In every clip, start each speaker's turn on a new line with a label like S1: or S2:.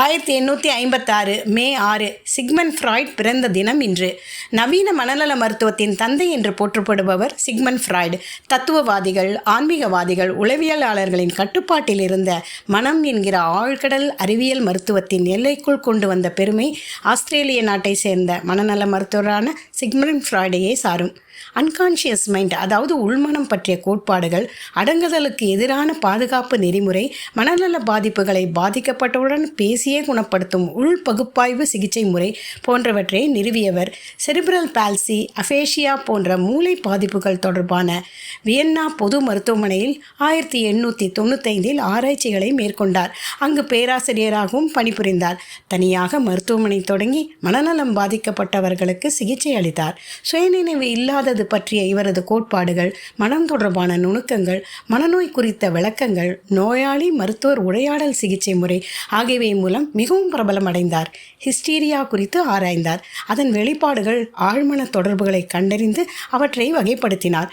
S1: ஆயிரத்தி எண்ணூற்றி ஐம்பத்தாறு மே ஆறு சிக்மன் ஃப்ராய்ட் பிறந்த தினம் இன்று. நவீன மனநல மருத்துவத்தின் தந்தை என்று போற்றப்படுபவர் சிக்மன் ஃப்ராய்டு. தத்துவவாதிகள் ஆன்மீகவாதிகள் உளவியலாளர்களின் கட்டுப்பாட்டில் இருந்த மனம் என்கிற ஆழ்கடல் அறிவியல் மருத்துவத்தின் எல்லைக்குள் கொண்டு வந்த பெருமை ஆஸ்திரேலிய நாட்டை சேர்ந்த மனநல மருத்துவரான சிக்மன் ஃப்ராய்டையே சாரும். அன்கான்ஷியஸ் மைண்ட் அதாவது உள்மனம் பற்றிய கோட்பாடுகள் அடங்குதலுக்கு எதிரான பாதுகாப்பு நெறிமுறை மனநல பாதிப்புகளை பாதிக்கப்பட்டவுடன் பேசியே குணப்படுத்தும் உள் பகுப்பாய்வு சிகிச்சை முறை போன்றவற்றை நிறுவியவர். செரிபிரல் பால்சி அஃபேஷியா போன்ற மூளை பாதிப்புகள் தொடர்பான வியன்னா பொது மருத்துவமனையில் ஆயிரத்தி எண்ணூற்றி தொண்ணூத்தைந்தில் ஆராய்ச்சிகளை மேற்கொண்டார். அங்கு பேராசிரியராகவும் பணிபுரிந்தார். தனியாக மருத்துவமனை தொடங்கி மனநலம் பாதிக்கப்பட்டவர்களுக்கு சிகிச்சை அளித்தார். சுயநினைவு இல்லாத இல்லாதது பற்றிய இவரது கோட்பாடுகள் மனம் தொடர்பான நுணுக்கங்கள் மனநோய் குறித்த விளக்கங்கள் நோயாளி மருத்துவர் உரையாடல் சிகிச்சை முறை ஆகியவை மூலம் மிகவும் பிரபலமடைந்தார் ஹிஸ்டீரியா குறித்து ஆராய்ந்தார். அதன் வெளிப்பாடுகள் ஆழ்மன தொடர்புகளை கண்டறிந்து அவற்றை வகைப்படுத்தினார்.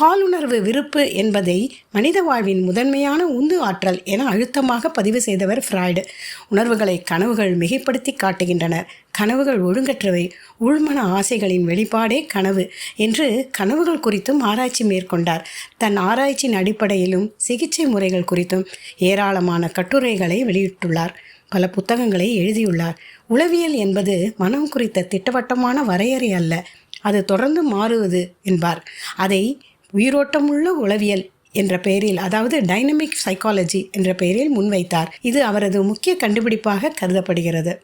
S1: பாலுணர்வு விருப்பு என்பதை மனித வாழ்வின் முதன்மையான உந்து ஆற்றல் என அழுத்தமாக பதிவு செய்தவர் ஃப்ராய்டு. உணர்வுகளை கனவுகள் மிகைப்படுத்தி காட்டுகின்றன. கனவுகள் ஒழுங்கற்றவை. உள்மன ஆசைகளின் வெளிப்பாடே கனவு என்று கனவுகள் குறித்தும் ஆராய்ச்சி மேற்கொண்டார். தன் ஆராய்ச்சியின் அடிப்படையிலும் சிகிச்சை முறைகள் குறித்தும் ஏராளமான கட்டுரைகளை வெளியிட்டுள்ளார். பல புத்தகங்களை எழுதியுள்ளார். உளவியல் என்பது மனம் குறித்த திட்டவட்டமான வரையறை அல்ல. அது தொடர்ந்து மாறுவது என்பார். அதை உயிரோட்டமுள்ள உளவியல் என்ற பெயரில் அதாவது டைனமிக் சைக்காலஜி என்ற பெயரில் முன்வைத்தார். இது அவரது முக்கிய கண்டுபிடிப்பாக கருதப்படுகிறது.